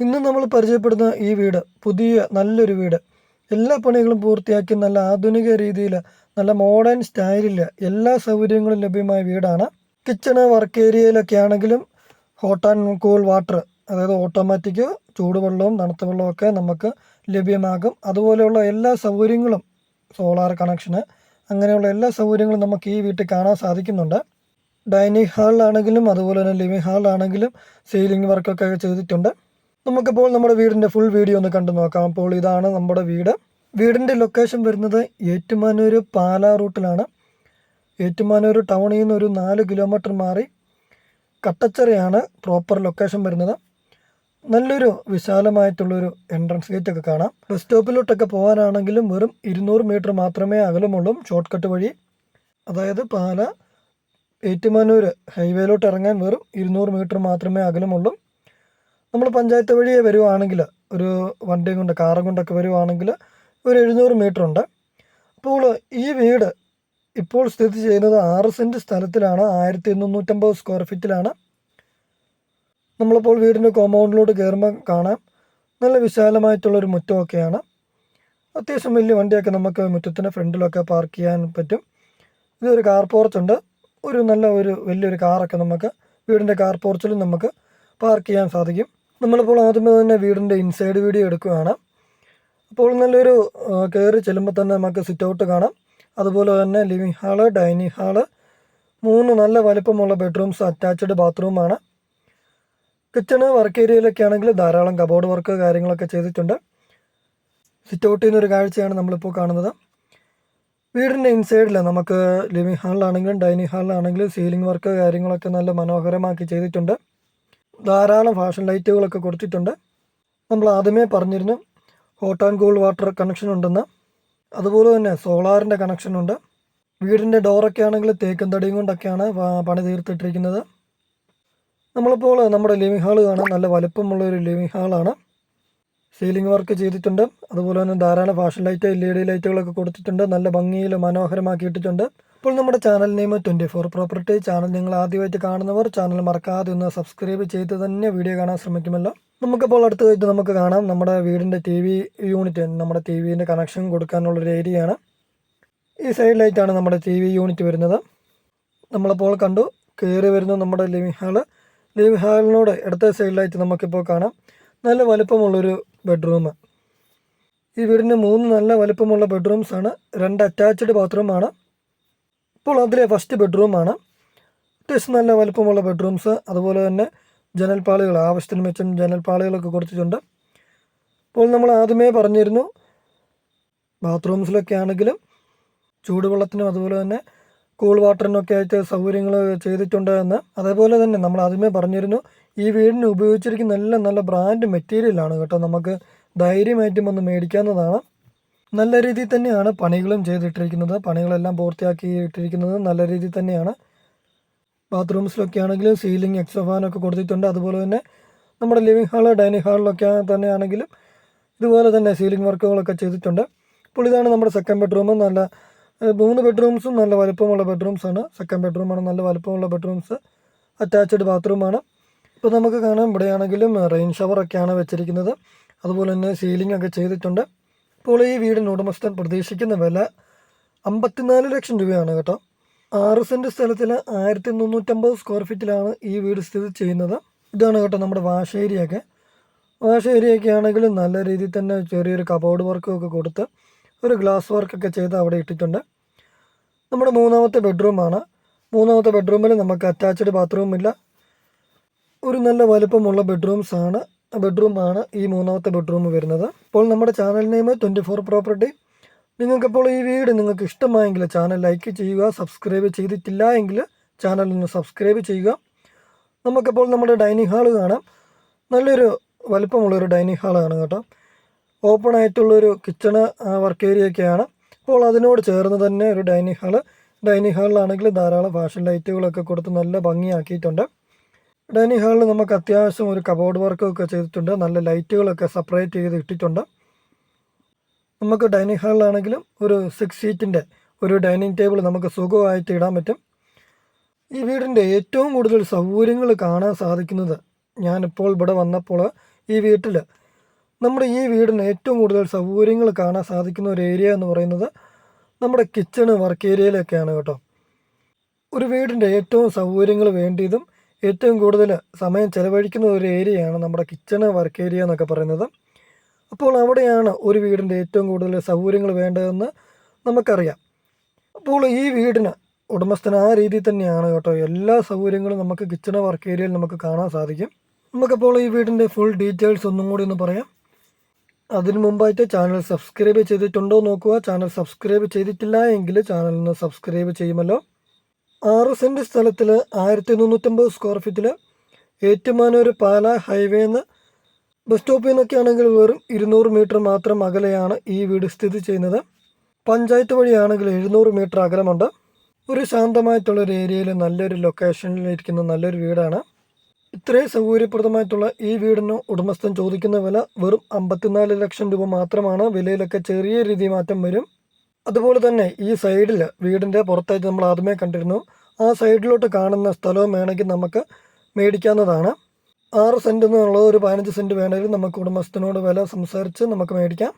ഇന്ന് നമ്മൾ പരിചയപ്പെടുന്ന ഈ വീട് പുതിയ നല്ലൊരു വീട്. എല്ലാ പണികളും പൂർത്തിയാക്കി നല്ല ആധുനിക രീതിയിൽ നല്ല മോഡേൺ സ്റ്റൈലിൽ എല്ലാ സൗകര്യങ്ങളും ലഭ്യമായ വീടാണ്. കിച്ചണ് വർക്ക് ഏരിയയിലൊക്കെ ആണെങ്കിലും ഹോട്ട് ആൻഡ് കൂൾ വാട്ടർ അതായത് ഓട്ടോമാറ്റിക് ചൂടുവെള്ളവും തണുത്ത വെള്ളവും ഒക്കെ നമുക്ക് ലഭ്യമാകും. അതുപോലെയുള്ള എല്ലാ സൗകര്യങ്ങളും സോളാർ കണക്ഷന് അങ്ങനെയുള്ള എല്ലാ സൗകര്യങ്ങളും നമുക്ക് ഈ വീട്ടിൽ കാണാൻ സാധിക്കുന്നുണ്ട്. ഡൈനിങ് ഹാളിലാണെങ്കിലും അതുപോലെ തന്നെ ലിവിങ് ഹാളിലാണെങ്കിലും സീലിംഗ് വർക്കൊക്കെ ചെയ്തിട്ടുണ്ട്. നമുക്കിപ്പോൾ നമ്മുടെ വീടിന്റെ ഫുൾ വീഡിയോ ഒന്ന് കണ്ടു നോക്കാം. അപ്പോൾ ഇതാണ് നമ്മുടെ വീട്. വീടിന്റെ ലൊക്കേഷൻ വരുന്നത് ഏറ്റുമാനൂർ പാലാ റൂട്ടിലാണ്. ഏറ്റുമാനൂർ ടൗണിൽ നിന്ന് ഒരു നാല് കിലോമീറ്റർ മാറി കട്ടച്ചറയാണ് പ്രോപ്പർ ലൊക്കേഷൻ വരുന്നത്. നല്ലൊരു വിശാലമായിട്ടുള്ളൊരു എൻട്രൻസ് ഗേറ്റ് ഒക്കെ കാണാം. ബസ് സ്റ്റോപ്പിലോട്ടൊക്കെ പോകാനാണെങ്കിലും വെറും ഇരുന്നൂറ് മീറ്റർ മാത്രമേ അകലമുള്ളൂ ഷോർട്ട് കട്ട് വഴി. അതായത് പാല ഏറ്റുമാനൂർ ഹൈവേയിലോട്ട് ഇറങ്ങാൻ വെറും ഇരുന്നൂറ് മീറ്റർ മാത്രമേ അകലമുള്ളൂ. നമ്മൾ പഞ്ചായത്ത് വഴിയെ വരുവാണെങ്കിൽ ഒരു വണ്ടിയും കൊണ്ട് കാറും കൊണ്ടൊക്കെ വരുവാണെങ്കിൽ ഒരു എഴുന്നൂറ് മീറ്റർ ഉണ്ട്. അപ്പോൾ ഈ വീട് ഇപ്പോൾ സ്ഥിതി ചെയ്യുന്നത് ആറ് സെന്റ് സ്ഥലത്തിലാണ് ആയിരത്തി മുന്നൂറ്റമ്പത് സ്ക്വയർ ഫീറ്റിലാണ്. നമ്മളിപ്പോൾ വീടിന്റെ കോമ്പൗണ്ടിലോട്ട് കയറുമ്പോൾ കാണാം. നല്ല വിശാലമായിട്ടുള്ളൊരു മുറ്റമൊക്കെയാണ്. അത്യാവശ്യം വലിയ വണ്ടിയൊക്കെ നമുക്ക് മുറ്റത്തിന്റെ ഫ്രണ്ടിലൊക്കെ പാർക്ക് ചെയ്യാൻ പറ്റും. ഇതൊരു കാർ പോർച്ചുണ്ട് ഒരു നല്ല ഒരു വലിയൊരു കാറൊക്കെ നമുക്ക് വീടിന്റെ കാർ പോർച്ചിലും നമുക്ക് പാർക്ക് ചെയ്യാൻ സാധിക്കും. നമ്മളിപ്പോൾ ആദ്യമേ തന്നെ വീടിന്റെ ഇൻസൈഡ് വീഡിയോ എടുക്കുകയാണ്. അപ്പോൾ നല്ലൊരു കയറി ചെല്ലുമ്പോൾ തന്നെ നമുക്ക് സിറ്റ് ഔട്ട് കാണാം. അതുപോലെ തന്നെ ലിവിങ് ഹാൾ ഡൈനിങ് ഹാൾ മൂന്ന് നല്ല വലിപ്പമുള്ള ബെഡ്റൂംസ് അറ്റാച്ച്ഡ് ബാത്റൂമാണ് കിച്ചണ് വർക്ക് ഏരിയയിലൊക്കെ ആണെങ്കിൽ ധാരാളം കബോർഡ് വർക്ക് കാര്യങ്ങളൊക്കെ ചെയ്തിട്ടുണ്ട്. സിറ്റ് ഔട്ട് ചെയ്യുന്ന ഒരു കാഴ്ചയാണ് നമ്മളിപ്പോൾ കാണുന്നത്. വീടിന്റെ ഇൻസൈഡിൽ നമുക്ക് ലിവിങ് ഹാളിലാണെങ്കിലും ഡൈനിങ് ഹാളിലാണെങ്കിലും സീലിംഗ് വർക്ക് കാര്യങ്ങളൊക്കെ നല്ല മനോഹരമാക്കി ചെയ്തിട്ടുണ്ട്. ധാരാളം ഫാഷൻ ലൈറ്റുകളൊക്കെ കൊടുത്തിട്ടുണ്ട്. നമ്മൾ ആദ്യമേ പറഞ്ഞിരുന്നു hot and cool water connection ഉണ്ടെന്ന്. അതുപോലെ തന്നെ സോളാറിന്റെ കണക്ഷൻ ഉണ്ട്. വീടിന്റെ ഡോറൊക്കെ ആണെങ്കിൽ തേക്കും തടിയും കൊണ്ടൊക്കെയാണ് പണി തീർത്തിട്ടിരിക്കുന്നത്. നമ്മളിപ്പോൾ നമ്മുടെ ലിവിങ് ഹാൾ കാണാൻ നല്ല വലുപ്പമുള്ള ഒരു ലിവിങ് ഹാളാണ്. സീലിംഗ് വർക്ക് ചെയ്തിട്ടുണ്ട്. അതുപോലെ തന്നെ ധാരാളം fashion light L E D ലൈറ്റുകളൊക്കെ കൊടുത്തിട്ടുണ്ട്. നല്ല ഭംഗിയിൽ മനോഹരമാക്കിയിട്ടുണ്ട് ഇപ്പോൾ നമ്മുടെ channel name twenty four property channel നിങ്ങൾ ആദ്യമായിട്ട് കാണുന്നവർ ചാനൽ മറക്കാതെ ഒന്ന് സബ്സ്ക്രൈബ് ചെയ്ത് തന്നെ വീഡിയോ കാണാൻ ശ്രമിക്കുമല്ലോ. നമുക്കിപ്പോൾ അടുത്തതായിട്ട് നമുക്ക് കാണാം നമ്മുടെ വീടിന്റെ ടി വി യൂണിറ്റ് നമ്മുടെ ടി വിന്റെ കണക്ഷൻ കൊടുക്കാനുള്ളൊരു ഏരിയയാണ് ഈ സൈഡിലായിട്ടാണ് നമ്മുടെ ടി വി യൂണിറ്റ് വരുന്നത്. നമ്മളിപ്പോൾ കണ്ടു കയറി വരുന്ന നമ്മുടെ ലിവിങ് ഹാൾ ലിവിങ് ഹാളിനോട് ഇടത്തെ സൈഡിലായിട്ട് നമുക്കിപ്പോൾ കാണാം. നല്ല വലുപ്പമുള്ളൊരു ബെഡ്റൂം ഈ വീടിന് മൂന്ന് നല്ല വലുപ്പമുള്ള ബെഡ്റൂംസ് ആണ്. രണ്ട് അറ്റാച്ച്ഡ് ബാത്റൂമാണ് ഇപ്പോൾ അതിലെ ഫസ്റ്റ് ബെഡ്റൂമാണ് അത്യാവശ്യം നല്ല വലുപ്പമുള്ള ബെഡ്റൂംസ് അതുപോലെ തന്നെ ജനൽപ്പാളികൾ ആവശ്യത്തിന് മെച്ചം ജനൽപ്പാളികളൊക്കെ കൊടുത്തിട്ടുണ്ട്. അപ്പോൾ നമ്മൾ ആദ്യമേ പറഞ്ഞിരുന്നു ബാത്റൂംസിലൊക്കെ ആണെങ്കിലും ചൂടുവെള്ളത്തിനും അതുപോലെ തന്നെ കൂൾ വാട്ടറിനൊക്കെ ആയിട്ട് സൗകര്യങ്ങൾ ചെയ്തിട്ടുണ്ട് എന്ന്. അതേപോലെ തന്നെ നമ്മൾ ആദ്യമേ പറഞ്ഞിരുന്നു ഈ വീടിന് ഉപയോഗിച്ചിരിക്കുന്ന നല്ല നല്ല ബ്രാൻഡ് മെറ്റീരിയലാണ് കേട്ടോ. നമുക്ക് ധൈര്യമായിട്ടും ഒന്ന് മേടിക്കാവുന്നതാണ്. നല്ല രീതിയിൽ തന്നെയാണ് പണികളും ചെയ്തിട്ടിരിക്കുന്നത്. പണികളെല്ലാം പൂർത്തിയാക്കി ഇട്ടിരിക്കുന്നത് നല്ല രീതിയിൽ തന്നെയാണ്. ബാത്റൂംസിലൊക്കെ ആണെങ്കിലും സീലിംഗ് എക്സോഫാനൊക്കെ കൊടുത്തിട്ടുണ്ട്. അതുപോലെ തന്നെ നമ്മുടെ ലിവിങ് ഹാൾ ഡൈനിങ് ഹാളിലൊക്കെ തന്നെ ആണെങ്കിലും ഇതുപോലെ തന്നെ സീലിംഗ് വർക്കുകളൊക്കെ ചെയ്തിട്ടുണ്ട്. അപ്പോൾ ഇതാണ് നമ്മുടെ സെക്കൻഡ് ബെഡ്റൂം നല്ല മൂന്ന് ബെഡ്റൂംസും നല്ല വലുപ്പമുള്ള ബെഡ്റൂംസാണ് സെക്കൻഡ് ബെഡ്റൂമാണ് നല്ല വലുപ്പമുള്ള ബെഡ്റൂംസ് അറ്റാച്ച്ഡ് ബാത്റൂമാണ് ഇപ്പോൾ നമുക്ക് കാണാം. ഇവിടെയാണെങ്കിലും റെയിൻ ഷവറൊക്കെയാണ് വെച്ചിരിക്കുന്നത്. അതുപോലെ തന്നെ സീലിംഗ് ഒക്കെ ചെയ്തിട്ടുണ്ട്. ഇപ്പോൾ ഈ വീടിന് ഉടമസ്ഥൻ പ്രതീക്ഷിക്കുന്ന വില അമ്പത്തിനാല് ലക്ഷം രൂപയാണ് കേട്ടോ. ആറ് സെന്റ് സ്ഥലത്തിൽ ആയിരത്തി മുന്നൂറ്റമ്പത് സ്ക്വയർ ഫീറ്റിലാണ് ഈ വീട് സ്ഥിതി ചെയ്യുന്നത്. ഇതാണ് കേട്ടോ നമ്മുടെ വാഷ് ഏരിയയൊക്കെ. വാഷ് ഏരിയയൊക്കെ ആണെങ്കിലും നല്ല രീതിയിൽ തന്നെ ചെറിയൊരു കബോർഡ് വർക്കും ഒക്കെ കൊടുത്ത് ഒരു ഗ്ലാസ് വർക്കൊക്കെ ചെയ്ത് അവിടെ ഇട്ടിട്ടുണ്ട്. നമ്മുടെ മൂന്നാമത്തെ ബെഡ്റൂമാണ് മൂന്നാമത്തെ ബെഡ്റൂമിൽ നമുക്ക് അറ്റാച്ച്ഡ് ബാത്റൂമില്ല ഒരു നല്ല വലുപ്പമുള്ള ബെഡ്റൂംസാണ് ബെഡ്റൂമാണ് ഈ മൂന്നാമത്തെ ബെഡ്റൂം വരുന്നത്. അപ്പോൾ നമ്മുടെ channel name twenty four property. നിങ്ങൾക്കിപ്പോൾ ഈ വീട് നിങ്ങൾക്ക് ഇഷ്ടമായെങ്കിൽ ചാനൽ ലൈക്ക് ചെയ്യുക സബ്സ്ക്രൈബ് ചെയ്തിട്ടില്ല എങ്കിൽ ചാനൽ ഒന്ന് സബ്സ്ക്രൈബ് ചെയ്യുക. നമുക്കിപ്പോൾ നമ്മുടെ ഡൈനിങ് ഹാൾ കാണാം. നല്ലൊരു വലിപ്പമുള്ളൊരു ഡൈനിങ് ഹാളാണ് കേട്ടോ. ഓപ്പൺ ആയിട്ടുള്ളൊരു കിച്ചണ് വർക്ക് ഏരിയ ഒക്കെയാണ്. അപ്പോൾ അതിനോട് ചേർന്ന് തന്നെ ഒരു ഡൈനിങ് ഹാൾ. ഡൈനിങ് ഹാളിലാണെങ്കിൽ ധാരാളം ഫാഷൻ ലൈറ്റുകളൊക്കെ കൊടുത്ത് നല്ല ഭംഗിയാക്കിയിട്ടുണ്ട്. ഡൈനിങ് ഹാളിൽ നമുക്ക് അത്യാവശ്യം ഒരു കബോർഡ് വർക്കൊക്കെ ചെയ്തിട്ടുണ്ട്. നല്ല ലൈറ്റുകളൊക്കെ സെപ്പറേറ്റ് ചെയ്ത് ഇട്ടിട്ടുണ്ട്. നമുക്ക് ഡൈനിങ് ഹാളിലാണെങ്കിലും ഒരു സിക്സ് സീറ്റിന്റെ ഒരു ഡൈനിങ് ടേബിൾ നമുക്ക് സുഖമായിട്ട് ഇടാൻ പറ്റും. ഈ വീടിന്റെ ഏറ്റവും കൂടുതൽ സൗകര്യങ്ങൾ കാണാൻ സാധിക്കുന്നത് ഞാനിപ്പോൾ ഇവിടെ വന്നപ്പോൾ ഈ വീട്ടിൽ നമ്മുടെ ഈ വീടിന് ഏറ്റവും കൂടുതൽ സൗകര്യങ്ങൾ കാണാൻ സാധിക്കുന്ന ഒരു ഏരിയ എന്ന് പറയുന്നത് നമ്മുടെ കിച്ചണ് വർക്ക് ഏരിയയിലൊക്കെയാണ് കേട്ടോ. ഒരു വീടിന്റെ ഏറ്റവും സൗകര്യങ്ങൾ വേണ്ടിയതും ഏറ്റവും കൂടുതൽ സമയം ചിലവഴിക്കുന്ന ഒരു ഏരിയയാണ് നമ്മുടെ കിച്ചണ് വർക്ക് ഏരിയ എന്നൊക്കെ പറയുന്നത്. അപ്പോൾ അവിടെയാണ് ഒരു വീടിന്റെ ഏറ്റവും കൂടുതൽ സൗകര്യങ്ങൾ വേണ്ടതെന്ന് നമുക്കറിയാം. അപ്പോൾ ഈ വീടിന് ഉടമസ്ഥൻ ആ രീതിയിൽ തന്നെയാണ് കേട്ടോ എല്ലാ സൗകര്യങ്ങളും നമുക്ക് കിച്ചണ് വർക്ക് ഏരിയയിൽ നമുക്ക് കാണാൻ സാധിക്കും. നമുക്കപ്പോൾ ഈ വീടിന്റെ ഫുൾ ഡീറ്റെയിൽസ് ഒന്നും കൂടി ഒന്ന് പറയാം. അതിനു മുമ്പായിട്ട് ചാനൽ സബ്സ്ക്രൈബ് ചെയ്തിട്ടുണ്ടോ നോക്കുക. ചാനൽ സബ്സ്ക്രൈബ് ചെയ്തിട്ടില്ല എങ്കിൽ ചാനലിന് സബ്സ്ക്രൈബ് ചെയ്യുമല്ലോ. ആറ് സെന്റ് സ്ഥലത്തിൽ ആയിരത്തി മുന്നൂറ്റമ്പത് സ്ക്വയർ ഫീറ്റിൽ ഏറ്റുമാനൂർ പാല ഹൈവേന്ന് ബസ് സ്റ്റോപ്പിൽ നിന്നൊക്കെ ആണെങ്കിൽ വെറും ഇരുന്നൂറ് മീറ്റർ മാത്രം അകലെയാണ് ഈ വീട് സ്ഥിതി ചെയ്യുന്നത്. പഞ്ചായത്ത് വഴിയാണെങ്കിൽ എഴുന്നൂറ് മീറ്റർ അകലമുണ്ട്. ഒരു ശാന്തമായിട്ടുള്ളൊരു ഏരിയയിൽ നല്ലൊരു ലൊക്കേഷനിലിരിക്കുന്ന നല്ലൊരു വീടാണ്. ഇത്രയും സൗകര്യപ്രദമായിട്ടുള്ള ഈ വീടിന് ഉടമസ്ഥൻ ചോദിക്കുന്ന വില വെറും അമ്പത്തിനാല് ലക്ഷം രൂപ മാത്രമാണ്. വിലയിലൊക്കെ ചെറിയ രീതി മാറ്റം വരും. അതുപോലെ തന്നെ ഈ സൈഡിൽ വീടിന്റെ പുറത്തായിട്ട് നമ്മൾ ആദ്യമേ കണ്ടിരുന്നു. ആ സൈഡിലോട്ട് കാണുന്ന സ്ഥലവും വേണമെങ്കിൽ നമുക്ക് മേടിക്കാവുന്നതാണ്. ആറ് സെന്റ് എന്നുള്ളത് ഒരു പതിനഞ്ച് സെന്റ് വേണമെങ്കിൽ നമുക്ക് ഉടമസ്ഥനോട് വില സംസാരിച്ച് നമുക്ക് മേടിക്കാം.